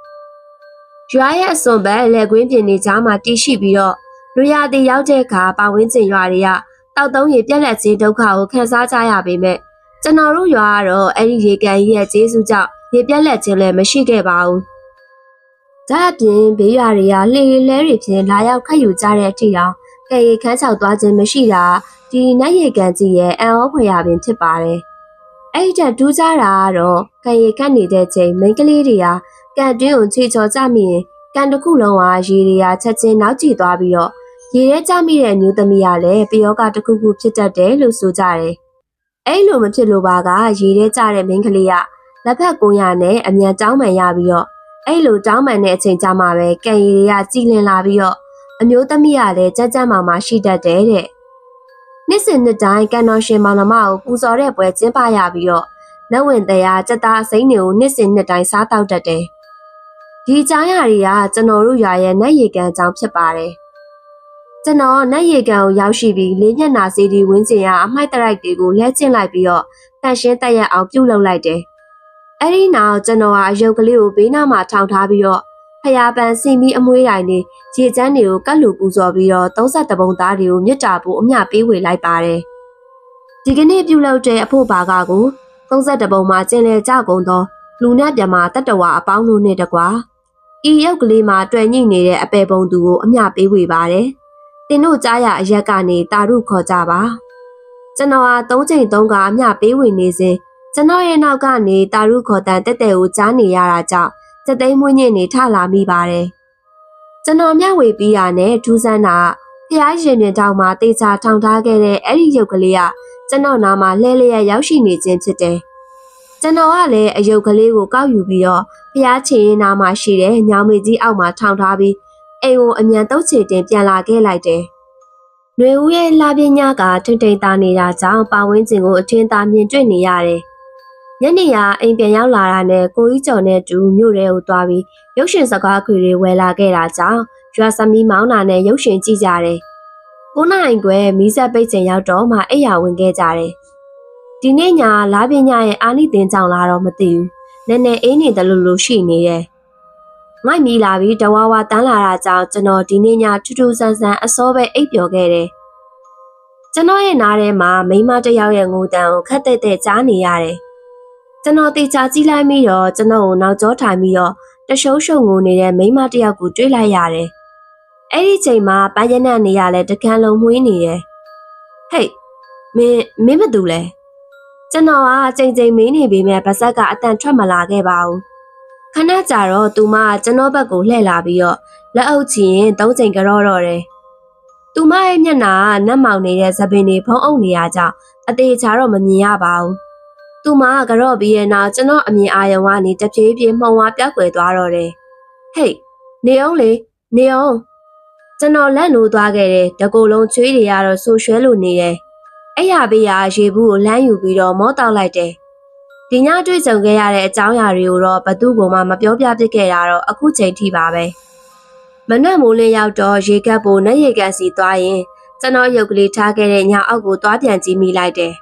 ရွာရဲ့အစွန်ဘက်လက်ကွင်းပြင်နေကြားမှာတီးရှိပြီးတော့လူရသည်ရောက်တဲ့အခါပဝင်းကျင်ရွာတွေကတောက်သုံးရေပြက်လက်ခြင်းဒုက္ခကိုခံစားကြရပေမဲ့ကျွန်တော်တို့ရွာကတော့အဲ့ဒီရေကန်ကြီးရဲ့ကျေးဇူးကြောင့်ရေပြက်လက်ခြင်းလည်းမရှိခဲ့ပါဘူး။ဒါအပြင်ဘေးရွာတွေကလှေလဲတွေဖြင့်လာရောက်ခတ်ယူကြတဲ့အထိတောင်ကဲရီခန်းချောက်သွားခြင်းမရှိတာဒီနတ်ရေကန်ကြီးရဲ့အံ့ဩဖွယ်ရာပင်ဖြစ်ပါတယ်။ အဲ့ဒီတက်ဒူးကြတာကတော့ကံရီခတ်နေတဲ့ချိန်မိန်းကလေးတွေကကန်တွင်းကိုခြေချော်ကြမိရင်ကန်တစ်ခုလုံးဟာရေတွေကချက်ချင်းနောက်ကျသွားပြီးတော့ရေထဲကျမိတဲ့အမျိုးသမီးကလည်းပယောကတစ်ခုခုဖြစ်တတ်တယ်လို့ဆိုကြတယ်။အဲ့လိုမဖြစ်လို့ပါကရေထဲကျတဲ့မိန်းကလေးကလက်ဖက်ကုန်းရနဲ့အမြန်တောင်းမှန်ရပြီးတော့အဲ့လိုတောင်းမှန်တဲ့အချိန်ကျမှပဲကံရည်တွေကကြည်လင်လာပြီးတော့အမျိုးသမီးကလည်းကြက်ကြက်မောင်မရှိတတ်တယ်တဲ့။ နှစ်စဉ်နှစ်တိုင်းကန်တော်ရှင်မောင်နှမကိုပူဇော်တဲ့ပွဲကျင်းပရပြီးတော့နတ်ဝင်တရားစက်သားအစိမ်းတွေကိုနှစ်စဉ်နှစ်တိုင်းစားတောက်တတ်တယ်။ဒီကြားရတွေကကျွန်တော်တို့ရွာရဲ့နတ်ရေကန်အကြောင်းဖြစ်ပါတယ်။ကျွန်တော်နတ်ရေကန်ကိုရောက်ရှိပြီးလေးညက်နာစီဒီဝင်းကျင်ရအမိုက်တရိုက်တွေကိုလဲကျင့်လိုက်ပြီးတော့တန်ရှင်းတက်ရက်အောင်ပြုတ်လုပ်လိုက်တယ်။အဲ့ဒီနောက်ကျွန်တော်ကအယုတ်ကလေးကိုဘေးနားမှာထောင်ထားပြီးတော့ ဖျားပန်းစင်ပြီးအမွှေးတိုင်းနေရေချမ်းတွေကိုကတ်လူပူဇော်ပြီးတော့32ပုံသားတွေကိုမြစ်တာဖို့အမျှပေးဝေလိုက်ပါတယ်။ဒီကနေ့ပြုတ်လုပ်တဲ့အဖို့ပါကကို32ပုံမှာကျင်လည်ကြကုန်သောလူနဲ့ပြမတတ္တဝါအပေါင်းတို့နဲ့တကွာဤရုပ်ကလေးမှာတွေ့ညိနေတဲ့အပေပုံသူကိုအမျှပေးဝေပါတယ်။တင်တို့ကြားရအရက်ကနေတာရုခေါ်ကြပါ။ကျွန်တော်ဟာ၃ချိန်၃ကအမျှပေးဝေနေစဉ်ကျွန်တော်ရဲ့နောက်ကနေတာရုခေါ်တန်တက်တဲ့ကိုကြားနေရတာကြောင့် စက်သိမ်းမွေးညင်နေထလာမိပါတယ်။ကျွန်တော်မျှဝေပြီးတာနဲ့ဒူးဆန်းတာဖျားရင်တွင်တောင်မှတေချာထောင်ထားခဲ့တဲ့အဲ့ဒီရုပ်ကလေးကကျွန်တော်နာမှာလှဲလျက်ရောက်ရှိနေခြင်းဖြစ်တယ်။ကျွန်တော်ကလည်းအယုတ်ကလေးကိုကောက်ယူပြီးတော့ဖျားချင်ရင်နာမှာရှိတဲ့ညောင်မေကြီးအောက်မှာထောင်ထားပြီးအိမ်ကိုအမြန်တုတ်ချေတင်ပြန်လာခဲ့လိုက်တယ်။ຫນွေဦးရဲ့လာပညာကထိမ့်ထိန်သားနေတာကြောင့်ပါဝင်းကျင်ကိုအထင်းသားမြင်တွေ့နေရတယ်။ ညနေရအိမ်ပြန်ရောက်လာတာနဲ့ကိုကြီးကျော်နဲ့တူမြို့ထဲကိုသွားပြီးရုပ်ရှင်စကားခွေတွေဝယ်လာခဲ့တာကြောင့်ရွာသမီးမောင်းနာနဲ့ရုပ်ရှင်ကြည့်ကြတယ်။ကိုနိုင်ကွယ်မီးဆက်ပိတ်ချိန်ရောက်တော့မှအိယာဝင်ခဲ့ကြတယ်။ဒီနေ့ညလာပညာရဲ့အာနိသင်ကြောင့်လာတော့မသိဘူး။နည်းနည်းအေးနေတယ်လို့လို့ရှိနေတယ်။ငိုက်မီလာပြီးတဝါဝါတန်းလာတာကြောင့်ကျွန်တော်ဒီနေ့ညထူးထူးဆန်းဆန်းအစောပဲအိပ်ပျော်ခဲ့တယ်။ကျွန်တော်ရဲ့နားထဲမှာမိန်းမတစ်ယောက်ရဲ့ငိုတန်ကိုခက်တဲ့တဲ့ကြားနေရတယ်။ ကျွန်တော်တေချာကြည့်လိုက်ပြီးတော့ကျွန်တော်ကိုနောက်ကျောထိုင်ပြီးတော့တရှုံးရှုံငိုနေတဲ့မိန်းမတစ်ယောက်ကိုတွေ့လိုက်ရတယ်။အဲ့ဒီချိန်မှာပန်းရနံ့နေရလဲတကန်းလုံးမွေးနေတယ်။ဟေးမင်းမင်းမတူလဲ။ကျွန်တော်ကချိန်ချိန်မင်းနေပေမဲ့ဗစက်ကအတန်ထွက်မလာခဲ့ပါဘူး။ခဏကြာတော့သူမကကျွန်တော်ဘက်ကိုလှည့်လာပြီးတော့လက်အုပ်ချရင်သုံးချိန်ကြော့တော့တယ်။သူမရဲ့မျက်နှာကနတ်မောင်နေတဲ့သပင်တွေဖုံးအုပ်နေရကြောင်းအသေးချာတော့မမြင်ရပါဘူး။ သူမကကြော့ပြီးရဲ့နောက်ကျွန်တော်အမြင်အာရုံကနေတပြေးပြေးမှုံဝါပြောက်ွယ်သွားတော့တယ်။ဟေးနေအောင်လေနေအောင်ကျွန်တော်လက်နိုးသွားခဲ့တယ်တကူလုံးချွေးတွေကတော့ဆူရွှဲလို့နေတယ်။အဲ့ရဘေးကရေဘူးကိုလမ်းယူပြီးတော့မောတောက်လိုက်တယ်။ဒီညတွေ့ကြုံခဲ့ရတဲ့အကြောင်းအရာတွေကိုတော့ဘသူ့ကမှမပြောပြဖြစ်ခဲ့တာတော့အခုချိန်ထိပါပဲ။မနက်မိုးလင်းရောက်တော့ရေကပ်ဖို့နဲ့ရေကပ်စီသွားရင်ကျွန်တော်ရုပ်ကလေးထားခဲ့တဲ့ညအောက်ကိုသွားပြန်ကြည့်မိလိုက်တယ်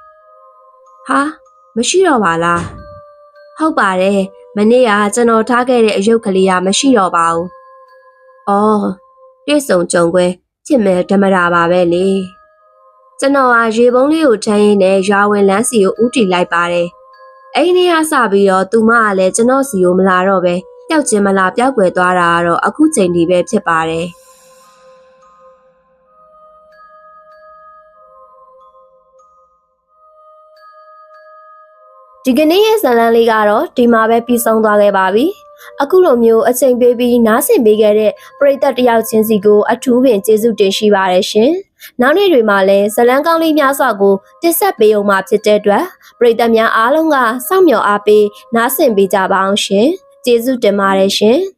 ။ဟာ မရှိတော့ပါလား။ဟုတ်ပါတယ်မနေ့ကကျွန်တော်ထားခဲ့တဲ့အယုတ်ကလေးကမရှိတော့ပါဘူး။အော်တွေ့ဆုံကြုံခွဲချစ်မဲ့ဓမ္မတာပါပဲလေကျွန်တော်ဟာရေပုံးလေးကိုထမ်းရင်းနဲ့ရွာဝင်လမ်းစီကိုဥတီလိုက်ပါတယ်အဲ့ဒီနေ့ကစပြီးတော့သူမကလည်းကျွန်တော်စီကိုမလာတော့ပဲပျောက်ခြင်းမလားပျောက်ွယ်သွားတာကတော့အခုချိန်ဒီပဲဖြစ်ပါတယ် ဒီကနေ့ရဲ့ဇာတ်လမ်းလေးကတော့ဒီမှာပဲပြီးဆုံးသွားခဲ့ပါပြီ။အခုလိုမျိုးအချိန်ပေးပြီးနားဆင်ပေးခဲ့တဲ့ပရိသတ်တယောက်ချင်းစီကိုအထူးပင်ကျေးဇူးတင်ရှိပါတယ်ရှင်။နောက်နေ့တွေမှာလည်းဇာတ်လမ်းကောင်းလေးများစွာကိုတင်ဆက်ပေးအောင်မှာဖြစ်တဲ့အတွက်ပရိသတ်များအားလုံးကစောင့်မျှော်အားပေးနားဆင်ပေးကြပါအောင်ရှင်။ကျေးဇူးတင်ပါတယ်ရှင်။